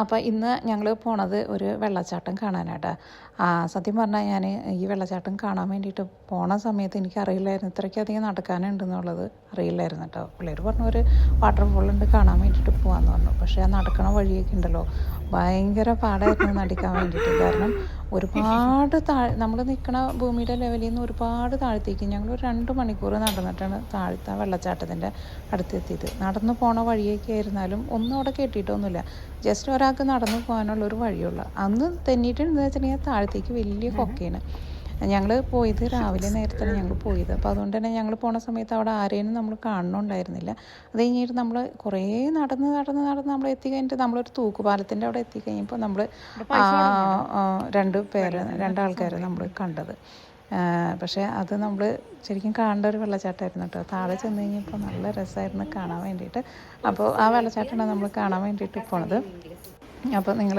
അപ്പോൾ ഇന്ന് ഞങ്ങൾ പോണത് ഒരു വെള്ളച്ചാട്ടം കാണാനായിട്ട് സത്യം പറഞ്ഞാൽ ഞാൻ ഈ വെള്ളച്ചാട്ടം കാണാൻ വേണ്ടിയിട്ട് പോണ സമയത്ത് എനിക്ക് അറിയില്ലായിരുന്നു ഇത്രയ്ക്കധികം നടക്കാനുണ്ടെന്നുള്ളത് അറിയില്ലായിരുന്നു കേട്ടോ പിള്ളേർ പറഞ്ഞു ഒരു വാട്ടർഫോൾ ഉണ്ട് കാണാൻ വേണ്ടിയിട്ട് പോകാമെന്ന് പറഞ്ഞു. പക്ഷേ ആ നടക്കണ വഴിയൊക്കെ ഉണ്ടല്ലോ. ഭയങ്കര പാടായിരുന്നു നടക്കാൻ വേണ്ടിയിട്ട്. കാരണം ഒരുപാട് താഴ് നമ്മൾ നിൽക്കുന്ന ഭൂമിയുടെ ലെവലിൽ നിന്ന് ഒരുപാട് താഴ്ത്തേക്ക് ഞങ്ങൾ ഒരു രണ്ട് മണിക്കൂർ നടന്നിട്ടാണ് താഴ്ത്ത വെള്ളച്ചാട്ടത്തിന്റെ അടുത്തെത്തിയത്. നടന്നു പോണ വഴിയൊക്കെ ആയിരുന്നാലും ഒന്നും അവിടെ കെട്ടിയിട്ടൊന്നുമില്ല ജസ്റ്റ് ഒരാൾക്ക് നടന്നു പോകാനുള്ള ഒരു വഴിയുള്ള അന്ന് തെന്നിയിട്ടുണ്ടെന്ന് വെച്ചിട്ടുണ്ടെങ്കിൽ താഴത്തേക്ക് വലിയ കൊക്കയാണ്. ഞങ്ങൾ പോയത് രാവിലെ നേരത്താണ് ഞങ്ങൾ പോയത്. അപ്പോൾ അതുകൊണ്ട് തന്നെ ഞങ്ങൾ പോണ സമയത്ത് അവിടെ ആരെയും നമ്മൾ കാണണമുണ്ടായിരുന്നില്ല അത് കഴിഞ്ഞിട്ട് നമ്മൾ കുറേ നടന്ന് നടന്ന് നടന്ന് നമ്മൾ എത്തി കഴിഞ്ഞിട്ട് നമ്മളൊരു തൂക്കുപാലത്തിന്റെ അവിടെ എത്തി കഴിഞ്ഞപ്പോൾ നമ്മൾ രണ്ട് പേര് രണ്ടാൾക്കാരെ നമ്മൾ കണ്ടത്. പക്ഷേ അത് നമ്മൾ ശരിക്കും കാണേണ്ട ഒരു വെള്ളച്ചാട്ടമായിരുന്നു കേട്ടോ. താഴെ ചെന്ന് കഴിഞ്ഞപ്പോൾ നല്ല രസമായിരുന്നു കാണാൻ വേണ്ടിയിട്ട്. അപ്പോൾ ആ വെള്ളച്ചാട്ടമാണ് നമ്മൾ കാണാൻ വേണ്ടിയിട്ട് പോണത്. അപ്പോൾ നിങ്ങൾ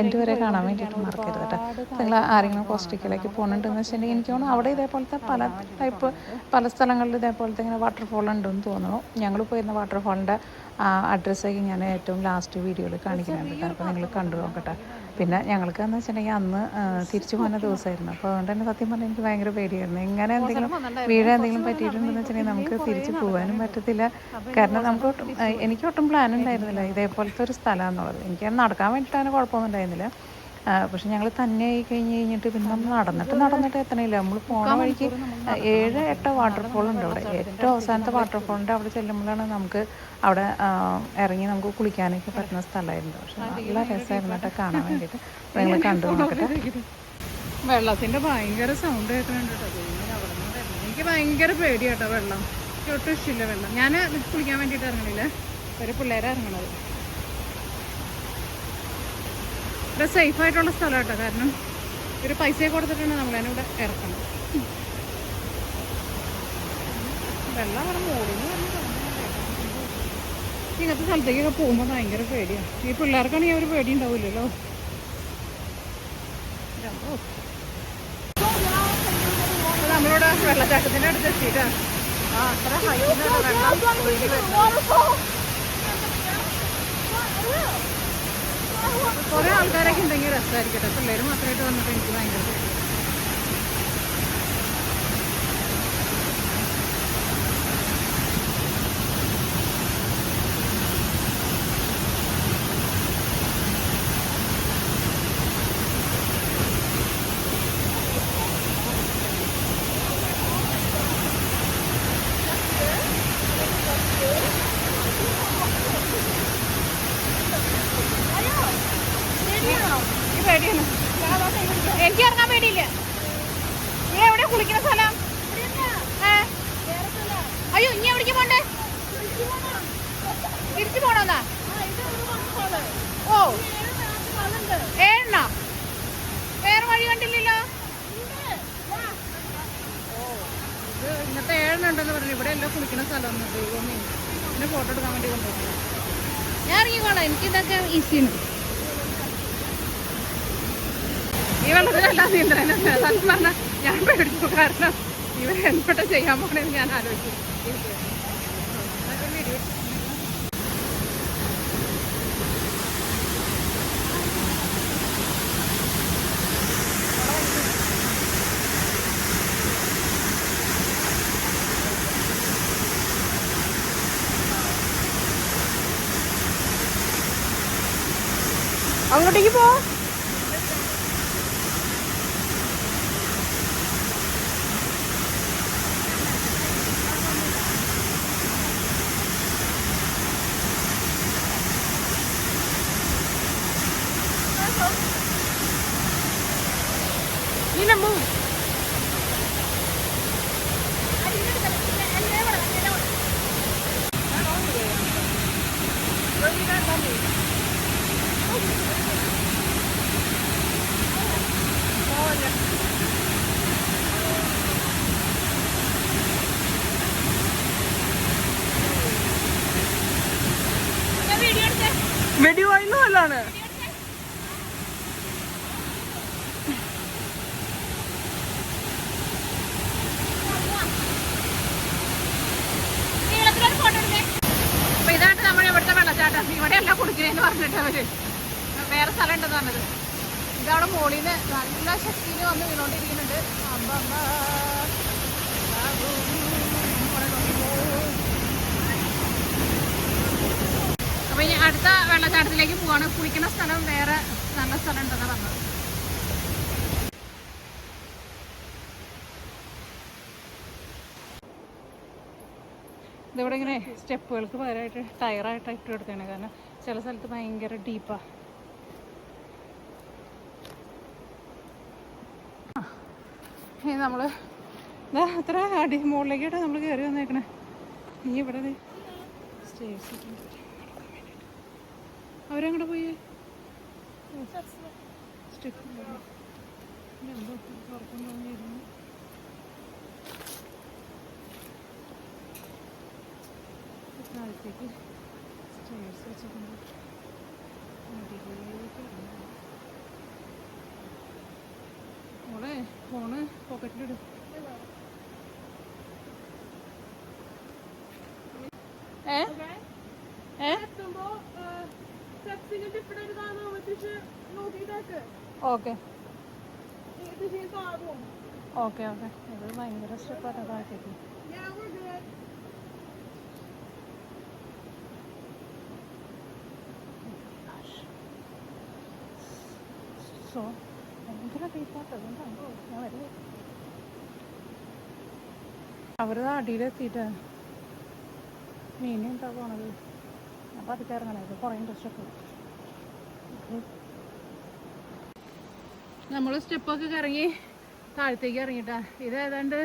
എന്റെ വരെ കാണാൻ വേണ്ടിയിട്ട് മറക്കരുത് കേട്ടോ. നിങ്ങൾ ആരെങ്കിലും കോസ്റ്റിക്കലേക്ക് പോകുന്നുണ്ടെന്ന് വെച്ചിട്ടുണ്ടെങ്കിൽ എനിക്ക് തോന്നുന്നു അവിടെ ഇതേപോലത്തെ പല ടൈപ്പ് പല സ്ഥലങ്ങളിൽ ഇതേപോലത്തെ ഇങ്ങനെ വാട്ടർഫോൾ ഉണ്ടെന്ന് തോന്നുന്നു. ഞങ്ങൾ പോയിരുന്ന വാട്ടർഫോളിന്റെ അഡ്രസ്സൊക്കെ ഞാൻ ഏറ്റവും ലാസ്റ്റ് വീഡിയോയിൽ കാണിക്കുന്നുണ്ട് കേട്ടോ. അപ്പോൾ നിങ്ങൾ കണ്ടു നോക്കട്ടെ. പിന്നെ ഞങ്ങൾക്ക് എന്ന് വെച്ചിട്ടുണ്ടെങ്കിൽ അന്ന് തിരിച്ചു പോകുന്ന ദിവസമായിരുന്നു. അപ്പോൾ അതുകൊണ്ട് തന്നെ സത്യം പറഞ്ഞാൽ എനിക്ക് ഭയങ്കര പേടിയായിരുന്നു. എങ്ങനെ എന്തെങ്കിലും വീഴാൻ എന്തെങ്കിലും പറ്റിയിട്ടുണ്ടെന്ന് വെച്ചിട്ടുണ്ടെങ്കിൽ നമുക്ക് തിരിച്ചു പോകാനും പറ്റത്തില്ല. കാരണം നമുക്ക് ഒട്ടും എനിക്ക് ഒട്ടും പ്ലാൻ ഉണ്ടായിരുന്നില്ല. ഇതേപോലത്തെ ഒരു സ്ഥലം സ്ഥലമാണെന്നുള്ളത്. എനിക്ക് നടക്കാൻ വേണ്ടിയിട്ടാണ് കുഴപ്പമൊന്നും ഉണ്ടായിരുന്നില്ല. പക്ഷെ ഞങ്ങൾ തന്നെ ആയി കഴിഞ്ഞ് കഴിഞ്ഞിട്ട് പിന്നെ നമ്മൾ നടന്നിട്ട് നടന്നിട്ട് എത്തണില്ല. നമ്മൾ പോണ വഴിക്ക് ഏഴ് എട്ടോ വാട്ടർഫോൾ ഉണ്ട് അവിടെ. ഏറ്റവും അവസാനത്തെ വാട്ടർഫോളിന്റെ അവിടെ ചെല്ലുമ്പോഴാണ് നമുക്ക് അവിടെ ഇറങ്ങി നമുക്ക് കുളിക്കാനൊക്കെ പറ്റുന്ന സ്ഥലമായിരുന്നു. പക്ഷെ നല്ല രസമായിരുന്നു കേട്ടോ കാണാൻ വേണ്ടിയിട്ട് നിങ്ങൾ കണ്ടു നോക്കട്ടെ. വെള്ളത്തിന്റെ ഭയങ്കര സൗണ്ട് കേൾക്കുന്നുണ്ട് കേട്ടോ. എനിക്ക് ഭയങ്കര പേടിയാട്ടോ വെള്ളം. ഒട്ടും ഇഷ്ടമില്ല വെള്ളം. ഞാൻ കുളിക്കാൻ വേണ്ടിയിട്ട് ഇറങ്ങണില്ല. ഒരു പിള്ളേരെ ഇറങ്ങണത്. ഇവിടെ സേഫ് ആയിട്ടുള്ള സ്ഥലം കേട്ടോ കാരണം ഒരു പൈസ കൊടുത്തിട്ടാണ് നമ്മൾ അതിനൂടെ ഇറക്കണം വെള്ളം അവിടെ പറഞ്ഞ് ഇങ്ങനത്തെ സ്ഥലത്തേക്കൊക്കെ പോകുമ്പോൾ ഭയങ്കര പേടിയാണ് ഈ പിള്ളേർക്കാണെങ്കിൽ ഒരു പേടി ഉണ്ടാവില്ലല്ലോ. നമ്മളിവിടെ വെള്ളച്ചാട്ടത്തിന്റെ അടുത്ത് എത്തിയിട്ടാണ് ആ അത്ര ഹൈ വെള്ളം കുറെ ആൾക്കാരൊക്കെ ഉണ്ടെങ്കിൽ രസമായിരിക്കട്ടെ പിള്ളേർ മാത്രമായിട്ട് വന്നിട്ട് എനിക്ക് ഭയങ്കര പേടി. ഈ പേടിയാണ് എനിക്ക് ഇറങ്ങാൻ പേടിയില്ല? നീ എവിടെ കുളിക്കുന്ന സ്ഥലം? അയ്യോ ഇനി എവിടേക്ക് പോണ്ടേ? തിരിച്ചു പോണോന്നാ? ഓ. ഏണ്ണ? വേറെ വഴി കണ്ടില്ലല്ലോ? ഇന്നത്തെ ഏഴെണ്ണുണ്ടെന്ന് പറഞ്ഞു ഇവിടെ എല്ലാം കുളിക്കുന്ന സ്ഥലം ദൈവമേ. ഫോട്ടോ എടുക്കാൻ വേണ്ടി കൊണ്ടുപോകുന്നു ഞാൻ ഇറങ്ങിക്കോളാം. എനിക്കിതൊക്കെ ഈസിയാണ് ഈ വെള്ളത്തിലെല്ലാം നീന്തലാണ് സത്യം പറഞ്ഞാൽ ഞാൻ പേടിച്ചു കാരണം ഇവർ എന്തൊട്ട് ചെയ്യാൻ പോകണമെന്ന് ഞാൻ ആലോചിച്ചു അങ്ങോട്ടേക്ക് പോ. വെടി വായുന്ന നല്ലതാണ് അപ്പൊ ഇതാണ് നമ്മുടെ ഇവിടുത്തെ വെള്ളച്ചാട്ടം ഈ ഇവിടെയല്ല കുടിക്കണേന്ന് പറഞ്ഞിട്ട് അവർ വേറെ സ്ഥലം ഉണ്ടെന്ന് പറഞ്ഞത് ഇതവിടെ മോളിൽ നിന്ന് നല്ല ശക്തിയിൽ വന്ന് വീണോണ്ടിരിക്കുന്നുണ്ട് അമ്പ അമ്പ. ബാബു, മോളെ നോക്കിക്കോ. അപ്പൊ ഇനി അടുത്ത വെള്ളച്ചാട്ടത്തിലേക്ക് പോവാണ് കുളിക്കുന്ന സ്ഥലം വേറെ നല്ല സ്ഥലം ഉണ്ടെന്നാണ് പറഞ്ഞത് ഇതിവിടെ ഇങ്ങനെ സ്റ്റെപ്പുകൾക്ക് പകരമായിട്ട് ടയറായിട്ട് ഇട്ട് കൊടുക്കുകയാണ് കാരണം ചില സ്ഥലത്ത് ഭയങ്കര ഡീപ്പാ ഇനി നമ്മൾ ഇതാ അത്ര അടി മുകളിലേക്കായിട്ട് നമ്മൾ കയറി വന്നേക്കണേ. നീ ഇവിടെ ഉണ്ട്. അവരെങ്ങോട്ട് പോയി? സ്റ്റെപ്പ് എന്തോ താഴത്തേക്ക് സ്റ്റേഴ്സ് വെച്ചിട്ടുണ്ട്. മോളെ ഫോണ് പോക്കറ്റിലിടും ഏ? ഏ? ഓക്കെ. Okay okay. ഇത് ഭയങ്കര സ്റ്റെപ്പാണ് താഴത്തേക്ക് സോ ഭയങ്കര ഡീപ്പാട്ടതുകൊണ്ടാണ് ഞാൻ വരുന്നത് അവർ അടിയിലെത്തിയിട്ട് മീൻ എന്താ പോണത്? അപ്പം അത് കയറങ്ങണേ ഇത് കുറേ ഇൻട്രസ്റ്റ് ഒക്കെ നമ്മൾ സ്റ്റെപ്പൊക്കെ ഇറങ്ങി താഴത്തേക്ക് ഇറങ്ങിട്ടാ. ഇത് ഏതാണ്ട്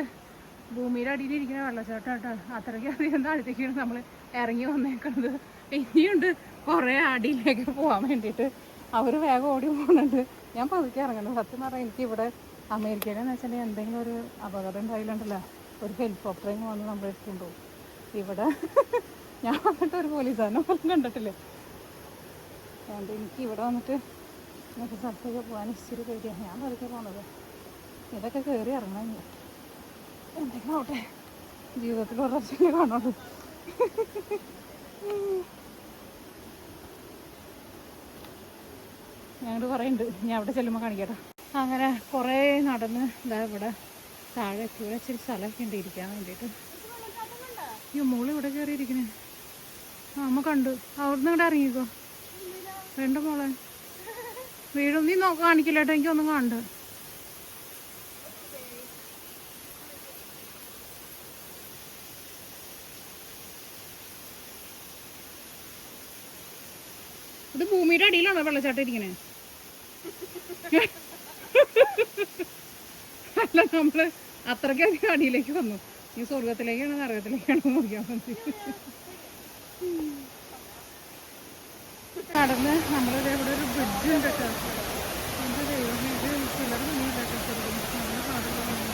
ഭൂമിയുടെ അടിയിൽ ഇരിക്കുന്ന വെള്ളച്ചാട്ടം കേട്ടോ. അത്രയ്ക്ക് അധികം താഴത്തേക്കാണ് നമ്മൾ ഇറങ്ങി വന്നേക്കുന്നത് ഇനിയുണ്ട് കുറേ അടിയിലേക്ക് പോകാൻ വേണ്ടിയിട്ട്. അവർ വേഗം ഓടി പോകുന്നുണ്ട്. ഞാൻ പതുക്കെ ഇറങ്ങുന്നു. സത്യം പറഞ്ഞാൽ എനിക്ക് ഇവിടെ അമേരിക്കയിലെന്ന് വെച്ചിട്ടുണ്ടെങ്കിൽ എന്തെങ്കിലും ഒരു അപകടം ഉണ്ടായില്ലുണ്ടല്ലോ ഒരു ഹെലികോപ്റ്ററിങ് വന്ന് നമ്മൾ എടുത്തുകൊണ്ട് പോകും. ഇവിടെ ഞാൻ വന്നിട്ട് ഒരു പോലീസുകാരനെ പോലും കണ്ടിട്ടില്ല. അതുകൊണ്ട് എനിക്ക് ഇവിടെ വന്നിട്ട് ഇങ്ങനത്തെ സ്ഥലത്തേക്ക് പോകാൻ ഇച്ചിരി പേടിയാണ് ഞാൻ പതുക്കെ പോണത് ഇതൊക്കെ കയറി ഇറങ്ങാൻ. എന്തെങ്കിലും ആവട്ടെ. ജീവിതത്തിൽ ഒരു പ്രാവശ്യമേ കാണുള്ളൂ. ഞങ്ങൾ പറയുന്നുണ്ട് ഞാൻ അവിടെ ചെല്ലുമ്പോൾ കാണിക്കട്ടെ. അങ്ങനെ കുറേ നടന്ന് ഇതാ ഇവിടെ താഴെ. ഇവിടെ ഇച്ചിരി സ്ഥലമൊക്കെ ഉണ്ട് ഇരിക്കാൻ വേണ്ടിയിട്ട്. ഈ മോൾ ഇവിടെ കയറിയിരിക്കണേ ആ അമ്മ കണ്ടു. അവിടുന്ന് ഇവിടെ ഇറങ്ങിക്കോ. വേണ്ട മോളെ. വീടും നീ നോക്കാൻ കാണിക്കില്ല കേട്ടോ എനിക്കൊന്നും കണ്ട് ഇത് ഭൂമിയുടെ അടിയിലാണോ വെള്ളച്ചാട്ടം ഇരിക്കണേ? അല്ല നമ്മൾ അത്രയ്ക്ക് അടിയിലേക്ക് വന്നു. ഈ സ്വർഗത്തിലേക്കാണ് നരകത്തിലേക്കാണ് മുറിയാൻ മതി. നടന്ന് നമ്മളിവിടെ ഒരു ബ്രിഡ്ജ് ഉണ്ട് കേട്ടോ എന്താ ദൈവമേ ഇത് ചിലർ മുന്നില്ല കേട്ടോ ശരിക്കും നല്ല പാടുള്ളതാണ്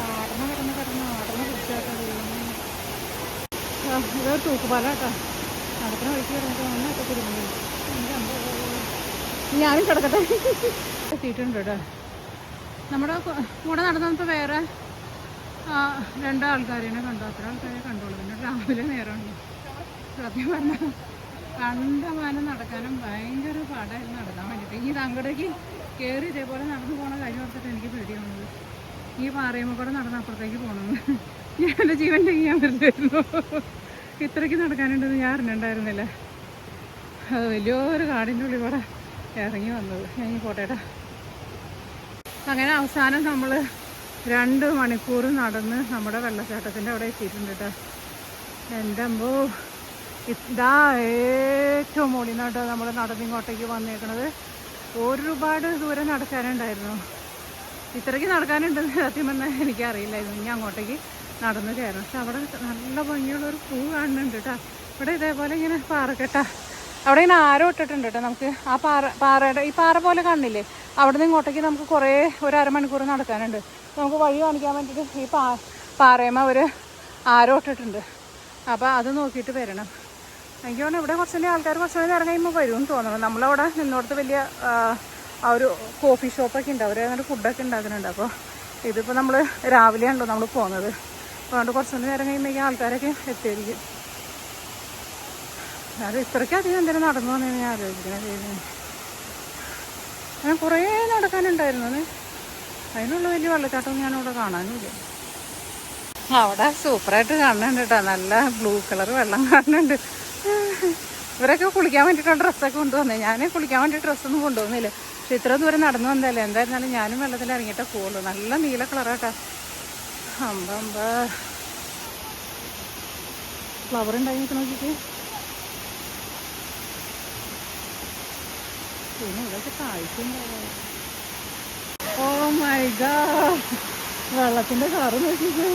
ആടണ കിടന്ന് കിടന്ന് ആടണ ബ്രിഡ്ജാട്ടോ ദൈവമേ ആ, ഇത് തൂക്കുപാല കേട്ടോ നടക്കുന്ന വഴിക്ക് കിടന്നിട്ട് നന്നായിട്ട് തിരുമ്പി ഞാനും കിടക്കട്ടെ. എത്തിയിട്ടുണ്ട് കേട്ടോ. നമ്മുടെ കൂടെ നടന്നപ്പോൾ വേറെ രണ്ടാൾക്കാരെയാണ് കണ്ടോ. അത്ര ആൾക്കാരെ കണ്ടോളൂ പിന്നെ രാവിലെ നേരമുണ്ട് സത്യം പറഞ്ഞാൽ കണ്ടമാനം നടക്കാനും ഭയങ്കര പാടായിരുന്നു നടക്കാൻ വേണ്ടിയിട്ട് ഇനി അങ്ങോട്ടേക്ക് കയറി ഇതേപോലെ നടന്നു പോണ കാര്യം ഓർത്തിട്ട് എനിക്ക് പേടിയാവുന്നത്. ഈ പാറയുമ്പോൾ കൂടെ നടന്ന് അപ്പുറത്തേക്ക് പോകണമെന്ന് ഞാൻ എന്റെ ജീവൻ ചെയ്യാൻ വരുമായിരുന്നു ഇത്രയ്ക്ക് നടക്കാനുണ്ടെന്ന് ഞാൻ അറിഞ്ഞിട്ടുണ്ടായിരുന്നില്ല. അത് വലിയൊരു കാടിന്റെ ഉള്ളിൽ കൂടെ ഇറങ്ങി വന്നത്. ഞാൻ ഈ പോട്ടേട്ടാ അങ്ങനെ അവസാനം നമ്മൾ രണ്ട് മണിക്കൂർ നടന്ന് നമ്മുടെ വെള്ളച്ചാട്ടത്തിന്റെ അവിടെ എത്തിയിട്ടുണ്ട് കേട്ടോ എന്റെ അമ്പോ ഇതാ ഏറ്റവും മുകളിൽ നിന്നാട്ടോ നമ്മൾ നടന്നിങ്ങോട്ടേക്ക് വന്നേക്കണത്. ഒരുപാട് ദൂരം നടക്കാനുണ്ടായിരുന്നു. ഇത്രയ്ക്ക് നടക്കാനുണ്ടെന്ന് സത്യം പറഞ്ഞാൽ എനിക്കറിയില്ലായിരുന്നു. ഇനി അങ്ങോട്ടേക്ക് നടന്നു കയറണം പക്ഷെ അവിടെ നല്ല ഭംഗിയുള്ള ഒരു പൂ കാണുന്നുണ്ട് കേട്ടോ. ഇവിടെ ഇതേപോലെ ഇങ്ങനെ പാറക്കെട്ട അവിടെ ഇങ്ങനെ ആരോ ഇട്ടിട്ടുണ്ട് കേട്ടോ. നമുക്ക് ആ പാറ പാറയുടെ ഈ പാറ പോലെ കാണുന്നില്ലേ അവിടെ നിന്ന് ഇങ്ങോട്ടേക്ക് നമുക്ക് കുറേ ഒരു അരമണിക്കൂർ നടക്കാനുണ്ട്. നമുക്ക് വഴി കാണിക്കാൻ വേണ്ടിയിട്ട് ഈ പാ പാറയമ്മ ഒരു ആരോ ഇട്ടിട്ടുണ്ട്. അപ്പോൾ അത് നോക്കിയിട്ട് വരണം. എനിക്ക് തോന്നുന്നു ഇവിടെ കുറച്ചുകൂടി ആൾക്കാർ കുറച്ചുകൂടി നേരം കഴിയുമ്പോൾ വരും തോന്നുന്നു. നമ്മളവിടെ നിന്നോടത്ത് വലിയ ആ ഒരു കോഫി ഷോപ്പൊക്കെ ഉണ്ട്. അവർ അങ്ങനെ ഫുഡൊക്കെ ഉണ്ടാക്കുന്നുണ്ട്. അപ്പോൾ ഇതിപ്പോൾ നമ്മൾ രാവിലെയാണല്ലോ നമ്മൾ പോകുന്നത് അതുകൊണ്ട് കുറച്ച് നേരം കഴിയുമ്പോഴേക്കും ആൾക്കാരൊക്കെ എത്തിയിരിക്കും. അത് ഇത്രയ്ക്കധികം എന്തെങ്കിലും നടന്നു വന്നു ഞാൻ ആലോചിക്കുന്നത് അങ്ങനെ കുറേ നടക്കാനുണ്ടായിരുന്നു അതിനുള്ള വലിയ വെള്ളച്ചാട്ടം ഞാനിവിടെ കാണാനുമില്ല അവിടെ സൂപ്പറായിട്ട് കാണുന്നുണ്ട് കേട്ടോ. നല്ല ബ്ലൂ കളർ വെള്ളം കാണുന്നുണ്ട്. ഇവരൊക്കെ കുളിക്കാൻ വേണ്ടിയിട്ടാണ് ഡ്രസ്സൊക്കെ കൊണ്ടുവന്നേ. ഞാൻ കുളിക്കാൻ വേണ്ടി ഡ്രസ്സൊന്നും കൊണ്ടുവന്നില്ല. പക്ഷെ ഇത്ര ദൂരം നടന്നു വന്നതല്ലേ. എന്തായിരുന്നാലും ഞാനും വെള്ളത്തിൽ ഇറങ്ങിയിട്ടേ പോകുള്ളൂ നല്ല നീല കളറാട്ടാ അമ്പ അമ്പ ഫ്ലവർ ഉണ്ടായി നിൽക്കണ നോക്കിയിട്ട് പിന്നെ ഇവിടെയൊക്കെ കാഴ്ചയുണ്ടാവും ഓ മൈ ഗാ വെള്ളത്തിന്റെ കളറ് നോക്കിയിട്ട്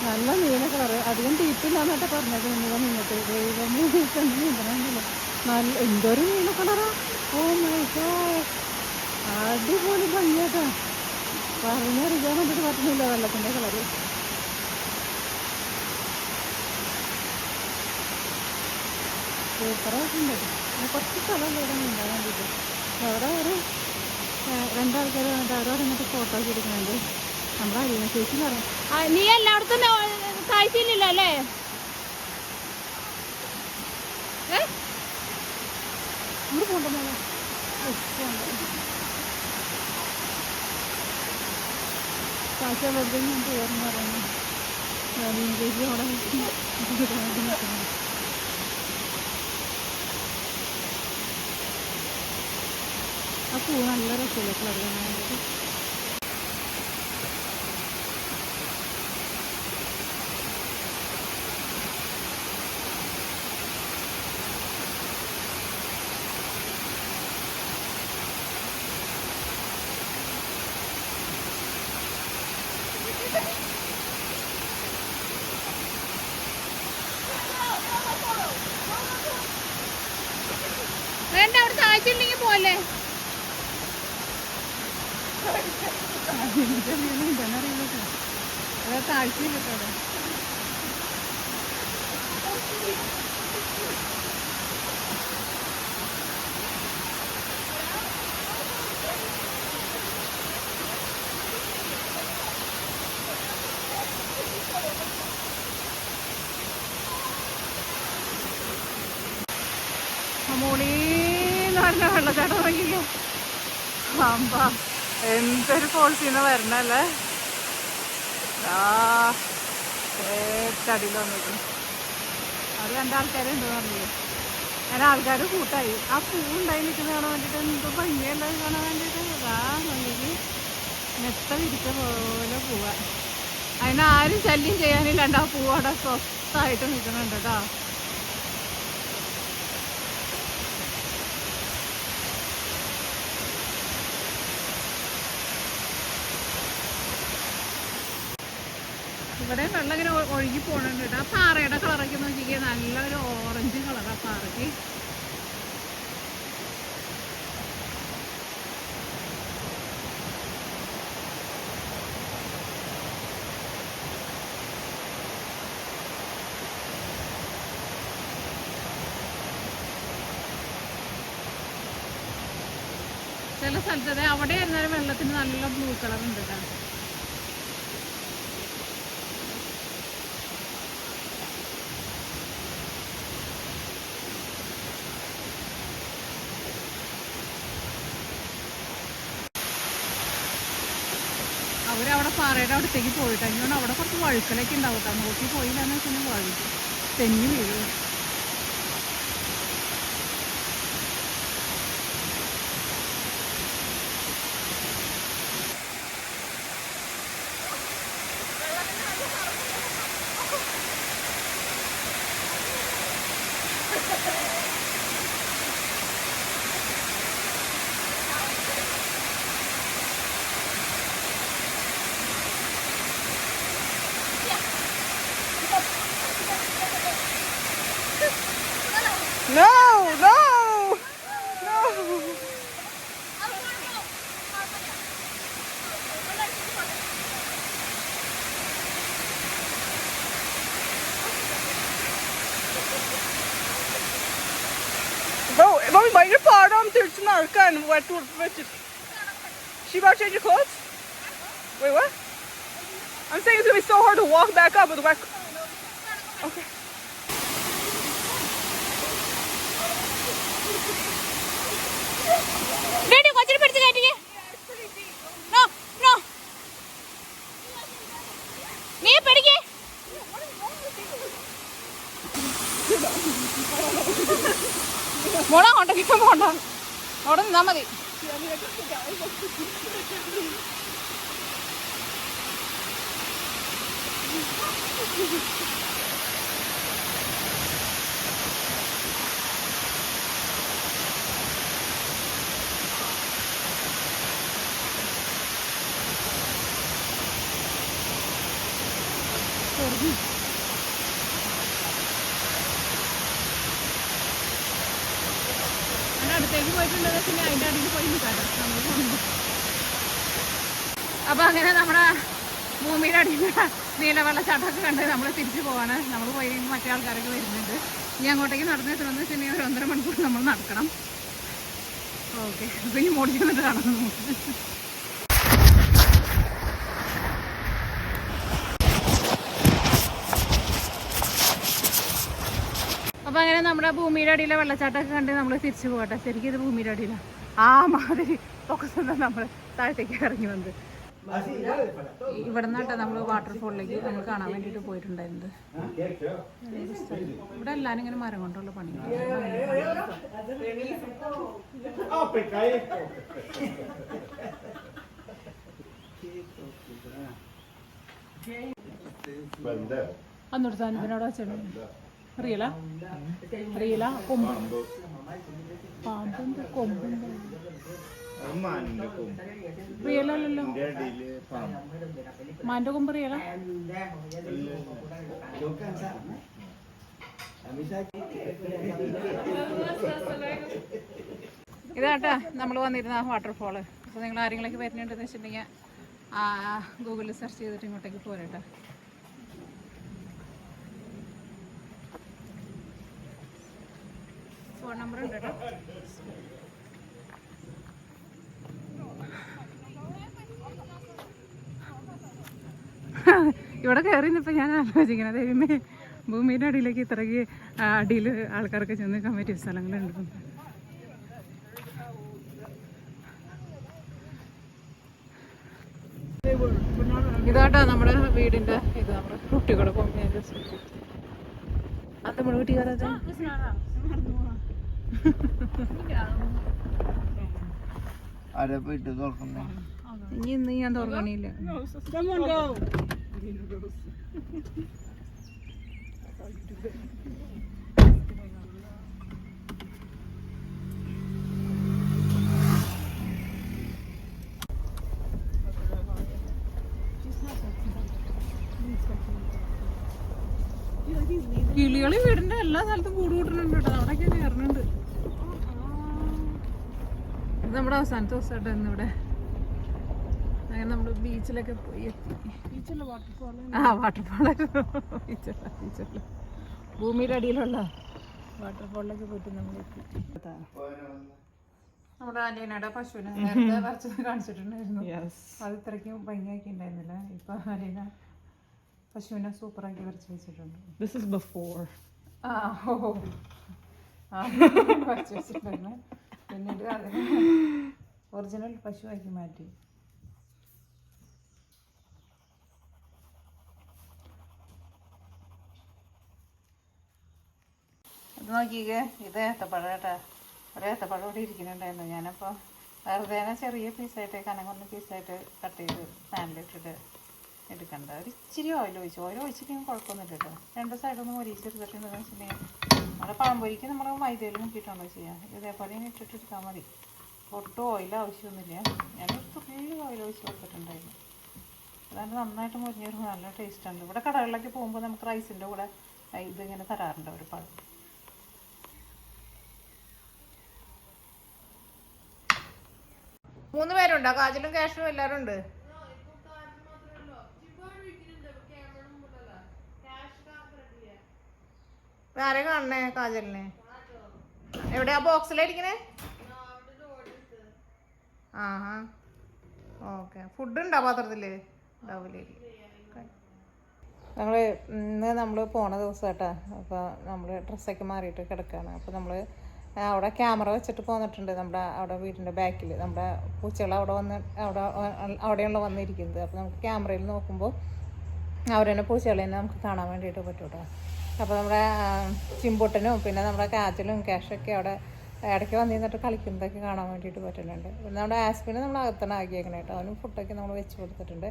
നല്ല നീല കളറ് അധികം തീറ്റില്ലാന്നൊക്കെ പറഞ്ഞത്. ഇങ്ങനെ നിന്നിട്ട് ദൈവമേ കണ്ടു നീന്തണമെന്നില്ല നല്ല എന്തൊരു നീല കളറാ ഓ മൈ അടിപൊളി ഭംഗിയാട്ടാ. പറഞ്ഞറിയാൻ വേണ്ടിട്ട് പറ്റുന്നില്ല വെള്ളത്തിന്റെ കളറ് സൂപ്പറായിട്ടുണ്ട് കുറച്ച് സ്ഥലമല്ലേ ഇവിടെ ഉണ്ടാകാൻ വേണ്ടിയിട്ട്. അവിടെ ഒരു രണ്ടാൾക്കാർ വന്നിട്ട് അവരോട് ഇങ്ങോട്ട് ഫോട്ടോ ഒക്കെ എടുക്കുന്നുണ്ട്. നമ്മുടെ അരീന ചേച്ചി പറഞ്ഞു നീ എല്ലായിടത്തും കാഴ്ചയില്ലല്ലോ അല്ലേ? ഇവിടെ കൊണ്ടുവന്നോ കാഴ്ച വെറുതെ ഞാൻ അവിടെ നല്ല രസമില്ല? കളർ കാണാനായിട്ട് വേണ്ട അവിടെ കാഴ്ച ഉണ്ടെങ്കിൽ പോലെ എന്താണെന്നറിയില്ല അതാ മോളി നല്ല വെള്ളച്ചാട്ടം അമ്പ എന്തൊരു ഫോൾസിന്ന് വരണല്ലേ? ഏറ്റടിയിൽ വന്നിട്ട് അത് രണ്ടാൾക്കാരുണ്ട് പറഞ്ഞില്ലേ? അങ്ങനെ ആൾക്കാർ കൂട്ടായി. ആ പൂ നിൽക്കുന്ന കാണാൻ വേണ്ടിയിട്ട് എന്ത് ഭംഗിയല്ല കാണാൻ വേണ്ടിയിട്ട്. ആ ഭംഗിക്ക് പോലെ പോവാൻ അതിനാരും ശല്യം ചെയ്യാനില്ലാണ്ട് ആ പൂവടെ സ്വസ്ഥായിട്ട് നിൽക്കുന്നുണ്ട് കേട്ടോ. ഇവിടെ വെള്ളം ഇങ്ങനെ ഒഴുകി പോകണുണ്ട് കേട്ടോ. ആ പാറയുടെ കളറൊക്കെ നോക്കിക്കേ നല്ലൊരു ഓറഞ്ച് കളറാണ് പാറയ്ക്ക് ചില സ്ഥലത്ത് അവിടെ ആയിരുന്നാലും വെള്ളത്തിന് നല്ല ബ്ലൂ കളർ ഉണ്ട് കേട്ടോ. അവരവിടെ പാറയുടെ അവിടത്തേക്ക് പോയിട്ട്. അതിനോട് അവിടെ കുറച്ച് വഴുക്കലൊക്കെ ഉണ്ടാവും കേട്ടോ. നോക്കി പോയില്ലാന്ന് വെച്ചാൽ വഴുക്കും തെന്നി വീഴും No, no, no. De var tog vet du? She was changing clothes? Wait, what? I'm saying it's gonna be so hard to walk back up with wet. Okay. ഡേഡി കൊച്ചിനെ പിടിച്ച് കയറ്റിക്കേ നോ നോ നീ പിടിക്കേ മോളെ അങ്ങോട്ടേക്ക് പോണ്ട അവിടെ നിന്നാ മതി. അതിന്റെ അടുത്തേക്ക് പോയിട്ടുണ്ടെന്ന് വെച്ചാൽ അതിന്റെ അടിയിൽ പോയി നിൽക്കാട്ടോ നമ്മൾ പോകുമ്പോ. അപ്പൊ അങ്ങനെ നമ്മുടെ ഭൂമിയുടെ അടിയിൽ നീല വെള്ളച്ചാട്ടമൊക്കെ കണ്ട് നമ്മൾ തിരിച്ചു പോവാണ്. നമ്മൾ പോയി മറ്റേ ആൾക്കാരൊക്കെ വരുന്നുണ്ട്. ഇനി അങ്ങോട്ടേക്ക് നടന്നു എത്തണമെന്ന് വെച്ചിട്ടുണ്ടെങ്കിൽ ഒരു ഒന്നര മണിക്കൂർ നമ്മൾ നടക്കണം. ഓക്കെ. അപ്പം ഇനി മോടി വന്നിട്ട് കാണാം അപ്പൊ അങ്ങനെ നമ്മുടെ ഭൂമിയുടെ അടിയിലെ വെള്ളച്ചാട്ടമൊക്കെ കണ്ട് നമ്മൾ തിരിച്ചു പോകട്ടെ. ശരിക്കും ഇത് ഭൂമിയുടെ അടിയിലാണ് ആ മാതിരി ഒക്കെ നമ്മൾ താഴത്തേക്ക് ഇറങ്ങി വന്നത്. ഇവിടെ നിന്നാട്ടെ നമ്മൾ വാട്ടർഫോളിലേക്ക് നമ്മൾ കാണാൻ വേണ്ടിയിട്ട് പോയിട്ടുണ്ടായിരുന്നത്. ഇവിടെ എല്ലാവരും ഇങ്ങനെ മരം കൊണ്ടുള്ള പണി അന്നൊരു സാധനത്തിനോട് വെച്ചിട്ടുണ്ട് അറിയല അറിയല കൊമ്പ്. പാമ്പുണ്ട് കൊമ്പുണ്ട്. റിയലല്ലോ മാന്റെ കൊമ്പ് റിയല? ഇതാട്ടാ നമ്മൾ വന്നിരുന്ന വാട്ടർഫോൾ അപ്പോൾ നിങ്ങൾ ആരെങ്കിലൊക്കെ വരുന്നുണ്ടെന്ന് വെച്ചിട്ടുണ്ടെങ്കിൽ ഗൂഗിളിൽ സെർച്ച് ചെയ്തിട്ട് ഇങ്ങോട്ടേക്ക് പോരട്ടെ ഫോൺ നമ്പർ ഉണ്ട് കേട്ടോ. ഇവിടെ കയറി നിന്നപ്പോൾ ഞാൻ ആലോചിക്കണത് ദൈവമേ ഭൂമിയുടെ അടിയിലേക്ക് ഇത്രയ്ക്ക് അടിയിൽ ആൾക്കാർക്ക് ചെന്ന് നിൽക്കാൻ പറ്റിയ സ്ഥലങ്ങളുണ്ട്. ഇതാട്ടോ നമ്മുടെ വീടിന്റെ ഇത് നമ്മുടെ കുട്ടികളെ പോകുമ്പോൾ അത് നമ്മുടെ കുട്ടികാരാ ആരെ പോയിട്ട് തുറക്കുന്നേ? ഇനി ഇന്ന് ഞാൻ തുറക്കണില്ല. Go. കിളികളി വീടിന്റെ എല്ലാ സ്ഥലത്തും കൂട് കൂട്ടുന്നുണ്ട് കേട്ടോ അവിടെയൊക്കെ കയറുന്നുണ്ട് നമ്മുടെ അവസാനത്തെ ദിവസമായിട്ട് ഇന്നിവിടെ അങ്ങനെ നമ്മൾ ബീച്ചിലൊക്കെ പോയി എത്തി. ആ വാട്ടർഫോളായിരുന്നു ബീച്ചല്ല ബീച്ചല്ല ഭൂമിയുടെ അടിയിലുള്ള വാട്ടർഫാളിലൊക്കെ പോയിട്ട് നമ്മൾ എത്തി. നമ്മുടെ അലീനയുടെ പശുവിനെ നേരത്തെ വരച്ചത് കാണിച്ചിട്ടുണ്ടായിരുന്നു. അത് ഇത്രയ്ക്കും ഭംഗിയാക്കി ഉണ്ടായിരുന്നില്ല. ഇപ്പൊ അലീന പശുവിനെ സൂപ്പറാക്കി വരച്ച് വെച്ചിട്ടുണ്ട്. ദിസ് ഇസ് ബിഫോർ ആ ഓ. വരച്ച് വെച്ചിട്ടുണ്ടായിരുന്നു. പിന്നീട് അതിനെ ഒറിജിനൽ പശുവാക്കി മാറ്റി. ഇത് നോക്കിക്കേ ഇത് ഏത്തപ്പഴം കേട്ടോ. ഒരു ഏത്തപ്പഴം ഇവിടെ ഇരിക്കുന്നുണ്ടായിരുന്നു. ഞാനപ്പോൾ വെറുതെ ചെറിയ പീസായിട്ട് കനം കുറഞ്ഞ പീസായിട്ട് കട്ട് ചെയ്ത് പാനിലിട്ടിട്ട് എടുക്കണ്ട. ഒരു ഇച്ചിരി ഓയിൽ ഒഴിച്ചു. ഓയിൽ ഒഴിച്ചിട്ടുണ്ടെങ്കിൽ കുഴപ്പമൊന്നുമില്ല കേട്ടോ. രണ്ട് സൈഡൊന്ന് മൊരിച്ചെടുത്തിട്ടുണ്ടെന്ന് വെച്ചിട്ടുണ്ടെങ്കിൽ നമ്മുടെ പഴംപൊരിക്ക് നമ്മൾ മൈദയിൽ മുക്കിയിട്ടാണോ ചെയ്യുക ഇതേപോലെ ഇങ്ങനെ ഇട്ടിട്ട് എടുത്താൽ മതി. ഒട്ടും ഓയിൽ ആവശ്യമൊന്നുമില്ല. ഞാൻ ഒരു തുള്ളി ഓയിൽ ഒഴിച്ച് കൊടുത്തിട്ടുണ്ടായിരുന്നു. അതാണ്ട് നന്നായിട്ട് മുരിഞ്ഞൊരു നല്ല ടേസ്റ്റ് ഉണ്ട് ഇവിടെ കടകളിലൊക്കെ പോകുമ്പോൾ നമുക്ക് റൈസിന്റെ കൂടെ ഇതിങ്ങനെ തരാറുണ്ട് ഒരു മൂന്ന് പേരുണ്ടോ? കാജലും കാഷും എല്ലാവരും ഉണ്ട്? വേറെ കാണണേ കാജലിനെ? എവിടെയാ? ബോക്സിലായിരിക്കണേ ആ ഓക്കെ. ഫുഡ് ഉണ്ടോ പാത്രത്തിൽ? നമ്മൾ ഇന്ന് നമ്മൾ പോണ ദിവസം കേട്ടോ അപ്പോൾ നമ്മൾ ഡ്രസ്സൊക്കെ മാറിയിട്ട് കിടക്കുകയാണ് അപ്പോൾ നമ്മൾ അവിടെ ക്യാമറ വെച്ചിട്ട് പോന്നിട്ടുണ്ട് നമ്മുടെ അവിടെ വീടിന്റെ ബാക്കിൽ. നമ്മുടെ പൂച്ചകൾ അവിടെ വന്ന് അവിടെ അവിടെയുള്ള വന്നിരിക്കുന്നത്. അപ്പോൾ നമുക്ക് ക്യാമറയിൽ നോക്കുമ്പോൾ അവർ തന്നെ പൂച്ചകളെ തന്നെ നമുക്ക് കാണാൻ വേണ്ടിയിട്ട് പറ്റും കേട്ടോ അപ്പോൾ നമ്മുടെ ചിമ്പൊട്ടനും പിന്നെ നമ്മുടെ കാജലും ക്യാഷൊക്കെ അവിടെ ഇടയ്ക്ക് വന്നിരുന്നിട്ട് കളിക്കുന്നതൊക്കെ കാണാൻ വേണ്ടിയിട്ട് പറ്റുന്നുണ്ട്. പിന്നെ നമ്മുടെ ആസ്പിനെ നമ്മൾ അകത്താണ് ആക്കിയേക്കണം കേട്ടോ. അവനും ഫുഡൊക്കെ നമ്മൾ വെച്ച് കൊടുത്തിട്ടുണ്ട്.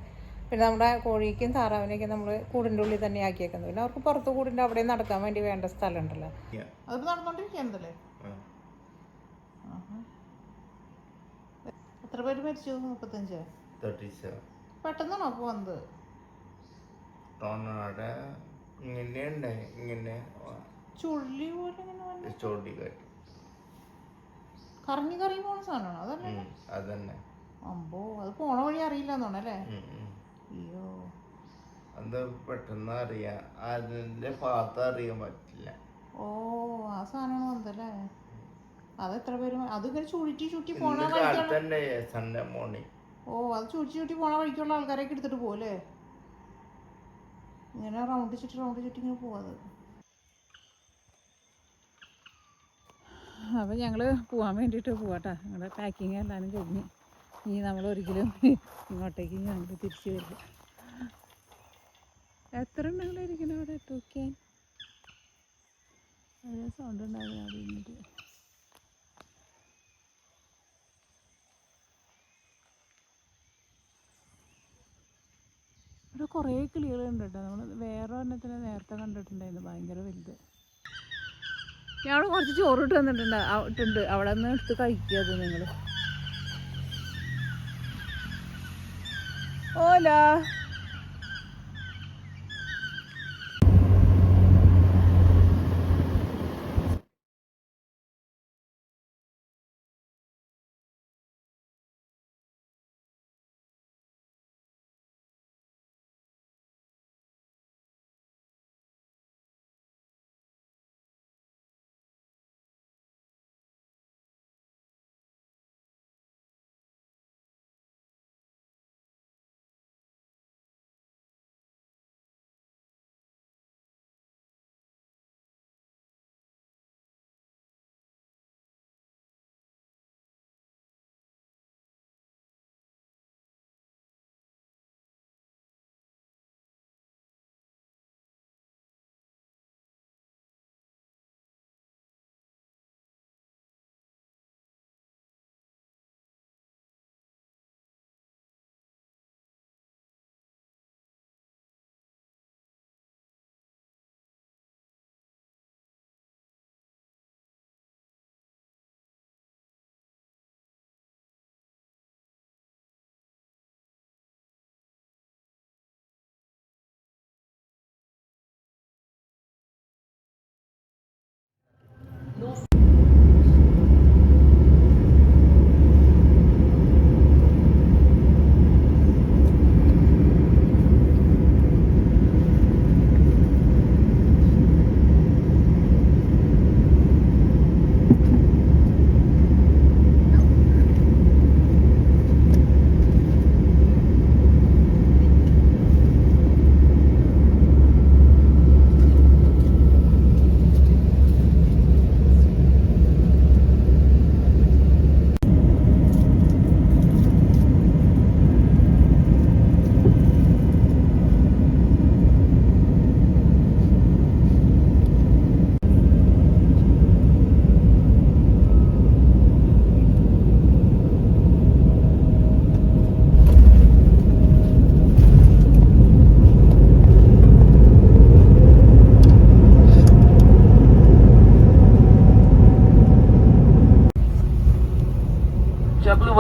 പിന്നെ നമ്മുടെ കോഴിക്കും താറാവിനെയൊക്കെ നമ്മൾ കൂടിന്റെ ഉള്ളിൽ തന്നെ ആക്കിയേക്കുന്നത്. പിന്നെ അവർക്ക് പുറത്ത് കൂടിന്റെ അവിടെ നടക്കാൻ വേണ്ടി വേണ്ട സ്ഥലമുണ്ടല്ലോ അതിപ്പോൾ നടന്നുകൊണ്ടിരിക്കുന്നതല്ലേ എത്ര പേര് മരിച്ചു? മുപ്പത്തഞ്ച്? തേർട്ടി സെവൻ പെട്ടെന്നാണോ ഇങ്ങനെ ഉണ്ടായി പോലെ ഇങ്ങനെ കറങ്ങി കറങ്ങി പോണ സാധനമാണോ? അതല്ലേ? അതന്നെ. അമ്പോ അത് പോണ വഴി അറിയില്ല എന്നോണല്ലേ. അയ്യോ. അത് പെട്ടെന്ന് അറിയാം. അതിന്റെ ഭാഗത്ത് അറിയാൻ പറ്റില്ല. ഓ ആ സാധനമാണ് വന്നല്ലേ അത് എത്ര പേര് ഇങ്ങനെ ചുരുട്ടി ചുറ്റി പോണ വഴിക്കുള്ള സൺഡേ മോർണിംഗ് ഓ അത് ചുരുട്ടി ചുറ്റി പോണ വഴിക്കുള്ള ആൾക്കാരെയൊക്കെ എടുത്തിട്ട് പോലെ ഇങ്ങനെ റൗണ്ട് ചുറ്റി റൗണ്ട് ചുറ്റി ഇങ്ങനെ പോവാത് അപ്പം ഞങ്ങൾ പോകാൻ വേണ്ടിയിട്ട് പോവാട്ടാ. ഞങ്ങളുടെ പാക്കിങ് എല്ലാവരും കഴിഞ്ഞ്. ഇനി നമ്മൾ ഒരിക്കലും ഇങ്ങോട്ടേക്ക് ഞങ്ങൾ തിരിച്ചു വരില്ല. എത്ര ഉണ്ടെങ്കിലും ഇരിക്കണം അവിടെ? ടൂക്കാൻ വളരെ സൗണ്ട് ഉണ്ടാവില്ല അവിടെ ഇരുന്നിട്ട് ഇവിടെ കുറേ കിളികളുണ്ട് കേട്ടോ. നമ്മൾ വേറെ ഒരെണ്ണത്തിന് നേരത്തെ കണ്ടിട്ടുണ്ടായിരുന്നു. ഭയങ്കര വലുത്. ഞങ്ങൾ കുറച്ച് ചോറ് ഇട്ട് തന്നിട്ടുണ്ട് ആ- ഇട്ടുണ്ട്. അവിടെ നിന്ന് എടുത്ത് കഴിക്കുക അത് നിങ്ങൾ ഓലാ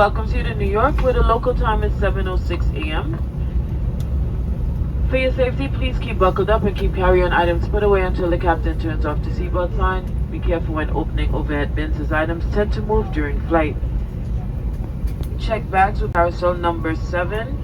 welcomes you to New York, where the local time is 7:06 a.m. For your safety, please keep buckled up and keep carry-on items put away until the captain turns off the seatbelt sign. Be careful when opening overhead bins as items tend to move during flight. Check bags with carousel number 7.